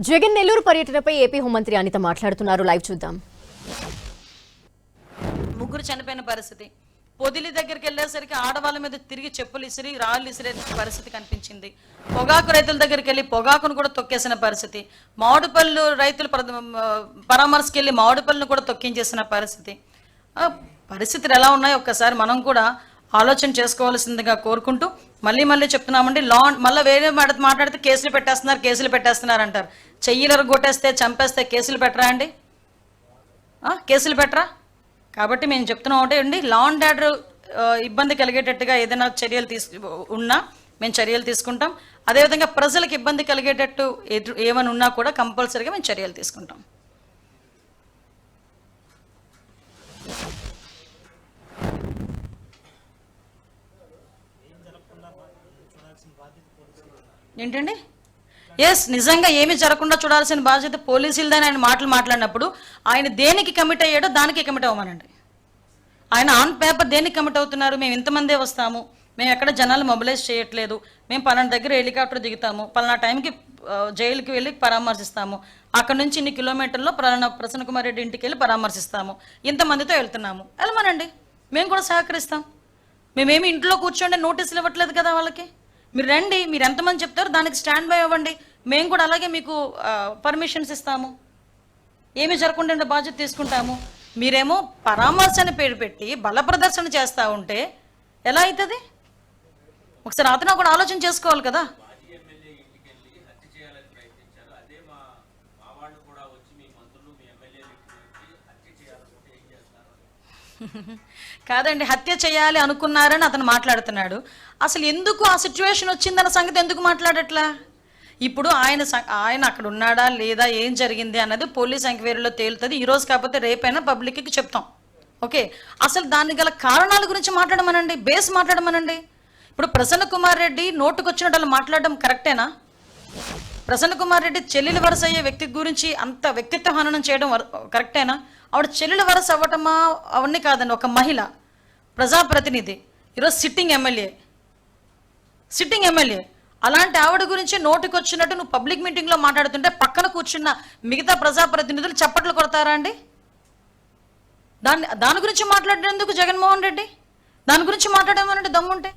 జగన్ నెల్లూరు పర్యటనపై ఏపీ హోంమంత్రి అనిత మాట్లాడుతున్నారు. లైవ్ చూద్దాం. ముగ్గురు చనిపోయిన పరిస్థితి. పొదిలి దగ్గరికి వెళ్ళేసరికి ఆడవాళ్ళ మీద తిరిగి చెప్పులు ఇసిరి రాళ్ళు ఇసిరే పరిస్థితి కనిపించింది. పొగాకు రైతుల దగ్గరికి వెళ్ళి పొగాకును కూడా తొక్కేసిన పరిస్థితి. మామిడిపళ్ళు రైతులు ప్ర- పరామర్శకి వెళ్ళి మామిడిపళ్ళను కూడా తొక్కించేసిన పరిస్థితి. పరిస్థితులు ఎలా ఉన్నాయో? ఒక్కసారి మనం కూడా ఆలోచన చేసుకోవాల్సిందిగా కోరుకుంటూ మళ్ళీ మళ్ళీ చెప్తున్నామండి లా మళ్ళీ వేరే మాట మాట్లాడితే కేసులు పెట్టేస్తున్నారు కేసులు పెట్టేస్తున్నారు అంటారు. చెయ్యిలరు కొట్టేస్తే చంపేస్తే కేసులు పెట్టరా అండి? కేసులు పెట్టరా? కాబట్టి మేము చెప్తున్నాం ఒకటే అండి లా అండ్ ఆర్డర్ ఇబ్బంది కలిగేటట్టుగా ఏదైనా చర్యలు తీసు ఉన్నా మేము చర్యలు తీసుకుంటాం. అదేవిధంగా ప్రజలకు ఇబ్బంది కలిగేటట్టు ఎటు ఏమైనా ఉన్నా కూడా కంపల్సరీగా మేము చర్యలు తీసుకుంటాం. ఏంటండి? ఎస్ నిజంగా ఏమి జరగకుండా చూడాల్సిన బాధ్యత పోలీసులదని ఆయన మాటలు మాట్లాడినప్పుడు ఆయన దేనికి కమిట్ అయ్యాడో దానికి కమిట్ అవ్వమనండి. ఆయన ఆన్ పేపర్ దేనికి కమిట్ అవుతున్నారు? మేము ఇంతమందే వస్తాము. మేము ఎక్కడ జనాలు మొబిలైజ్ చేయట్లేదు. మేము పలానా దగ్గర హెలికాప్టర్ దిగుతాము. పలానా టైంకి జైలుకి వెళ్ళి పరామర్శిస్తాము. అక్కడ నుంచి ఇన్ని కిలోమీటర్లో పలానా ప్రసన్న కుమార్ రెడ్డి ఇంటికి వెళ్ళి పరామర్శిస్తాము. ఇంతమందితో వెళ్తున్నాము. వెళ్ళమనండి. మేము కూడా సహకరిస్తాం. మేమేమి ఇంట్లో కూర్చోండి నోటీసులు ఇవ్వట్లేదు కదా వాళ్ళకి? మీరు రండి మీరు ఎంతమంది చెప్తారో దానికి స్టాండ్ బై అవ్వండి. మేము కూడా అలాగే మీకు పర్మిషన్స్ ఇస్తాము. ఏమి జరగకుండా ఉండే బాధ్యత తీసుకుంటాము. మీరేమో పరామర్శ అని పేరు పెట్టి బల ప్రదర్శన చేస్తూ ఉంటే ఎలా అవుతుంది ఒకసారి అతను కూడా ఆలోచన చేసుకోవాలి కదా. కాదండి హత్య చేయాలి అనుకున్నారని అతను మాట్లాడుతున్నాడు. అసలు ఎందుకు ఆ సిచ్యువేషన్ వచ్చిందన్న సంగతి ఎందుకు మాట్లాడట్లా? ఇప్పుడు ఆయన ఆయన అక్కడ ఉన్నాడా లేదా ఏం జరిగింది అన్నది పోలీస్ ఎంక్వైరీలో తేలుతుంది. ఈరోజు కాకపోతే రేపైనా పబ్లిక్కి చెప్తాం. ఓకే? అసలు దానికి గల కారణాల గురించి మాట్లాడమనండి బేస్ మాట్లాడమనండి. ఇప్పుడు ప్రసన్న కుమార్ రెడ్డి నోటుకొచ్చినట్టు మాట్లాడడం కరెక్టేనా? ప్రసన్న కుమార్ రెడ్డి చెల్లెలు వరుస అయ్యే వ్యక్తి గురించి అంత వ్యక్తిత్వ హననం చేయడం కరెక్టేనా? ఆవిడ చెల్లెలు వరస అవ్వటమా? అవన్నీ కాదండి ఒక మహిళ ప్రజాప్రతినిధి ఈరోజు సిట్టింగ్ ఎమ్మెల్యే. Sitting MLA. అలాంటి ఆవిడ గురించి నోటికొచ్చినట్టు నువ్వు పబ్లిక్ మీటింగ్లో మాట్లాడుతుంటే పక్కన కూర్చున్న మిగతా ప్రజాప్రతినిధులు చప్పట్లు కొడతారా అండి? దాన్ని దాని గురించి మాట్లాడేందుకు జగన్మోహన్ రెడ్డి? దాని గురించి మాట్లాడమనండి దమ్ముంటే?